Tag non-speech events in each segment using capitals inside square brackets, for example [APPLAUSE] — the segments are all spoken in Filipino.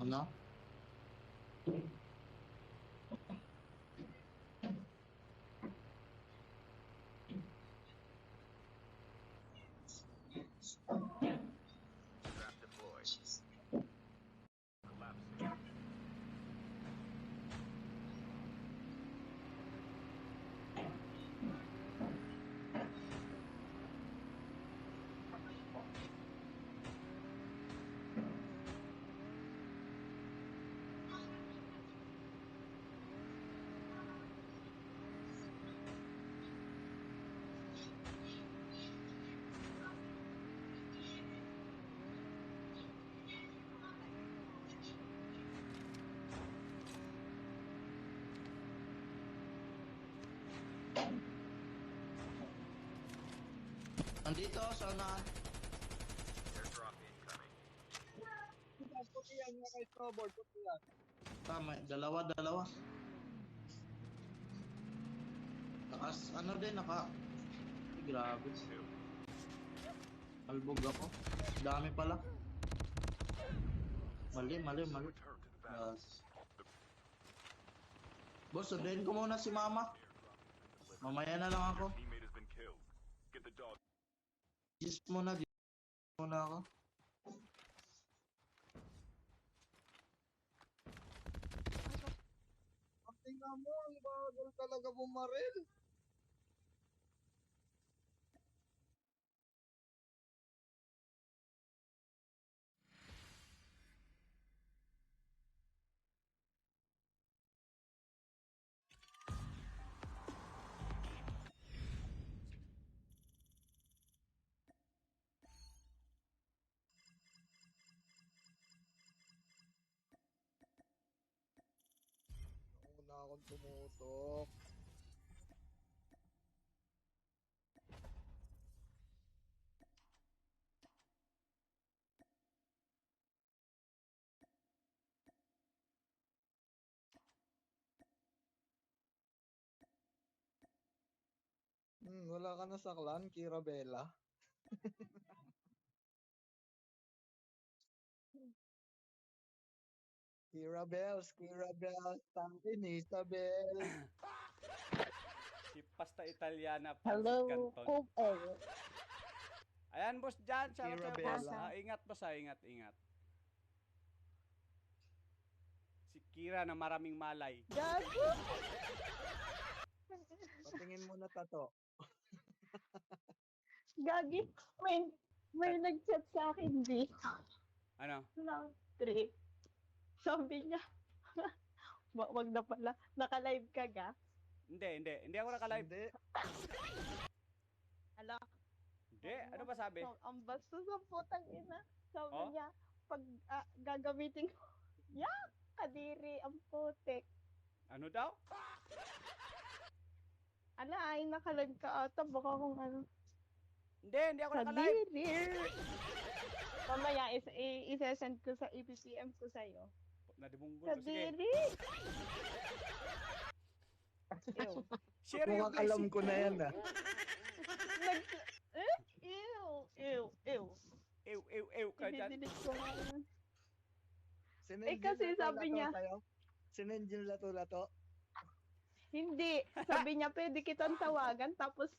Ano? Trap Nandito, sana. Airdrop incoming. Puti yan nga kay snowboard, puti yan. Tama, dalawa, dalawa. Takas, ano din, naka... Ay, grabe. Albog ako. Dami pala. Mali, mali, mali. Yes. Boss, sunduin ko muna si mama. Mamaya na lang ako. Get the dog. Gis muna, gis muna ako. Ang tingnan mo, ang bagal talaga bumaril. Akong tumutok. Hmm, wala ka na sa clan, Kira [LAUGHS] Kira Bells, Kira Bells, tangin Isabel. Si Pasta Italiana Hello, Francis Canton. Cook eh. Ayan, boss dyan. Shout out boss. Bella. Ah, ingat, boss. Ah, ingat, ingat. Si Kira na maraming malay. Gago! Patingin mo na tato. Gagi, may, may nag-chat sa akin dito. Ano? Lang, trip. Sabi niya, [LAUGHS] wa- wag na pala, naka-live ka ga? Hindi, hindi. Hindi ako naka-live. Hindi. Ala, Hindi. Ano ba sabi? so, ang bastos ng putang ina. Sabi Oh? niya, pag ah, gagamitin ko, [LAUGHS] yak, kadiri, ang putik. Ano daw? Ala, ay naka-live ka ata, baka kung ano. Hindi, hindi ako naka-live. Kadiri! Mamaya, is, i- i-send ko sa EPPM ko sa'yo. Nadibunggol ko. Sige. Kadiri! [LAUGHS] Ew. Share yung Mukhang alam blessing. ko na yan ah. Nag... Eh? Ew! Ew! Ew! Ew, ew, ew ka dyan. Dinidelete ko nga yun. Sinend Eh, kasi yung sabi lato-lato niya- sa'yo? Sinend yung lato-lato? Hindi. Sabi niya, pwede kitang tawagan. Tapos,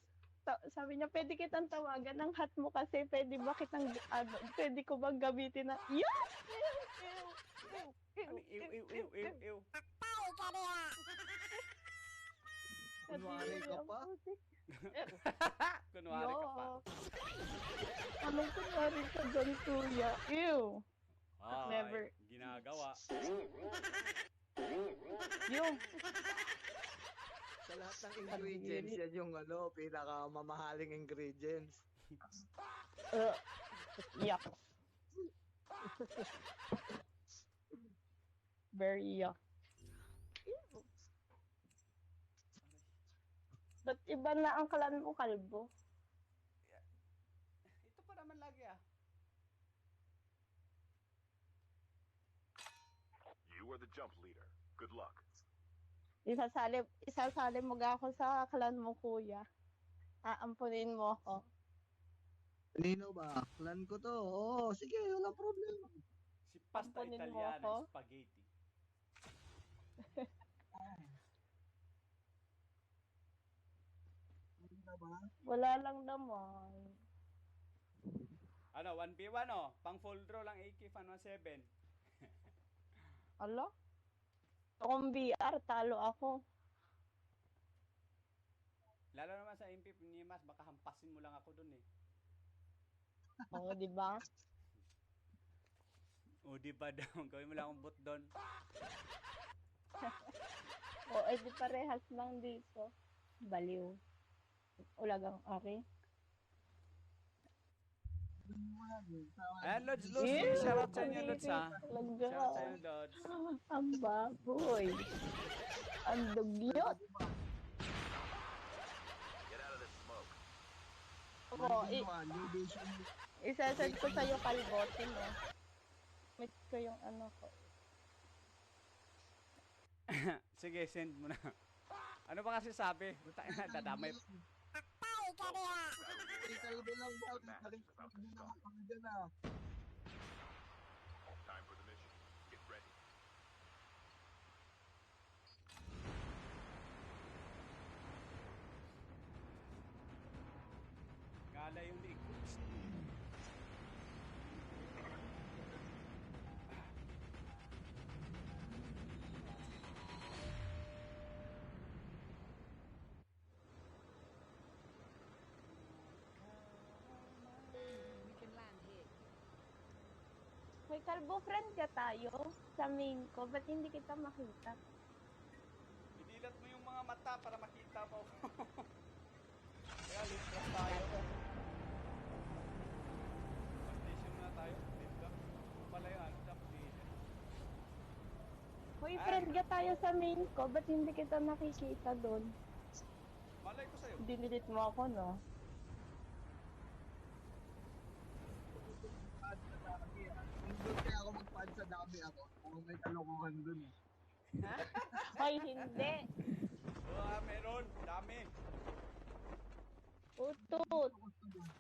ta- sabi niya, pwede kitang tawagan ng hat mo kasi pwede ba kitang, ano, pwede ko bang gamitin na, yeah! Ew! Ew! Ew, ew, ew, ew, ew. Kunwari ka pa? [LAUGHS] Kunwari ka pa. Anong kunwari ka doon, kuya? Ew! Ay, Never. Ginagawa. Yung, Sa lahat ng ingredients, yan yung ano, pinakamamahaling ingredients. uh, yuck very uh, ew. Ba't iba na ang kalan mo, kalbo? Yeah. Ito pa naman lagi ah. You are the jump leader. Good luck. Isasali, isasali mo ga ako sa kalan mo, kuya. Aampunin mo ako. Nino ba? Clan ko to. Oo, sige, wala problema. Si pasta Ampunin mo italiana, spaghetti. Ba? Wala lang naman. Ano, 1v1 oh. Pang full draw lang AK fan 17. [LAUGHS] Alo? Kung VR, talo ako. Lalo naman sa MP ni Mas, baka hampasin mo lang ako dun eh. [LAUGHS] Oo, di ba? [LAUGHS] O di ba daw, gawin mo lang akong bot doon. Oo, eh, di parehas lang dito. Baliw. Ulagang ari. Ayan, Lods, Lods, Ew, shoutout sa inyo, Lods ha. Shoutout sa inyo, Lods. [LAUGHS] Ang baboy. Ang dugyot. Oo, i- isasend ko sa'yo kalbotin mo. Meet ko yung ano ko. [LAUGHS] Sige, send mo na. Ano ba kasi sabi? Buta [LAUGHS] na, dadamay. Ikalbo lang daw. Nakikita na dyan ah. Time for the mission. Get ready. Gala yung liig. May kalbo friend ka tayo sa main ko. Ba't hindi kita makita? Idilat mo yung mga mata para makita mo. [LAUGHS] Kaya listras tayo. Station na tayo. Dito. Ito pala yung ano, leader. Hoy, friend ka tayo sa main ko. Ba't hindi kita nakikita doon? Malay ko sa'yo. Dinilit mo ako, no? Nandun kaya ako magpad sa dami ako. Ako may kalokohan dun eh. [LAUGHS] Hoy, hindi. Ah, meron. Dami. Utut.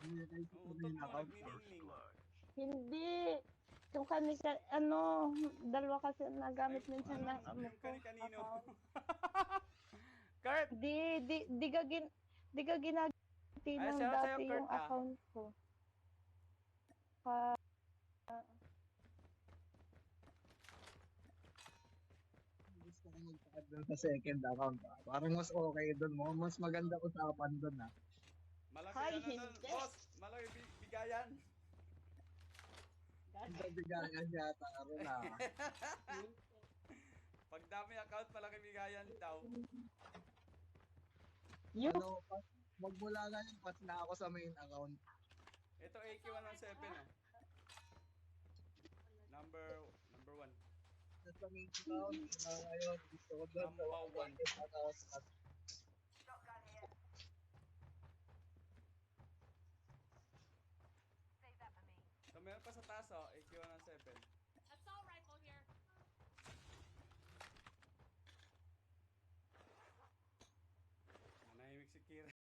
Hindi, sa mo, nagniningning. Yung kani ano, dalawa kasi ang nagamit minsan ng ano Yung ko. kani-kanino. account. [LAUGHS] Kurt! Di, di, di ka gin, di ka ginagamit Ay, ng sa'yo, dati Kurt, yung ah. account ko. Pa, Magpad dun sa second account ah. Parang mas okay dun mo. Mas maganda usapan dun ah. Malaki Ay, ano dun, hindi. boss. Malaki bi- bigayan. Ang bigayan yata rin ah. [LAUGHS] Pag dami account, malaki bigayan daw. yun. Ano, pas, magmula na yun, pas na ako sa main account. Ito AK117 oh. Number number 1. Main account, na ngayon, gusto ko sa Number one.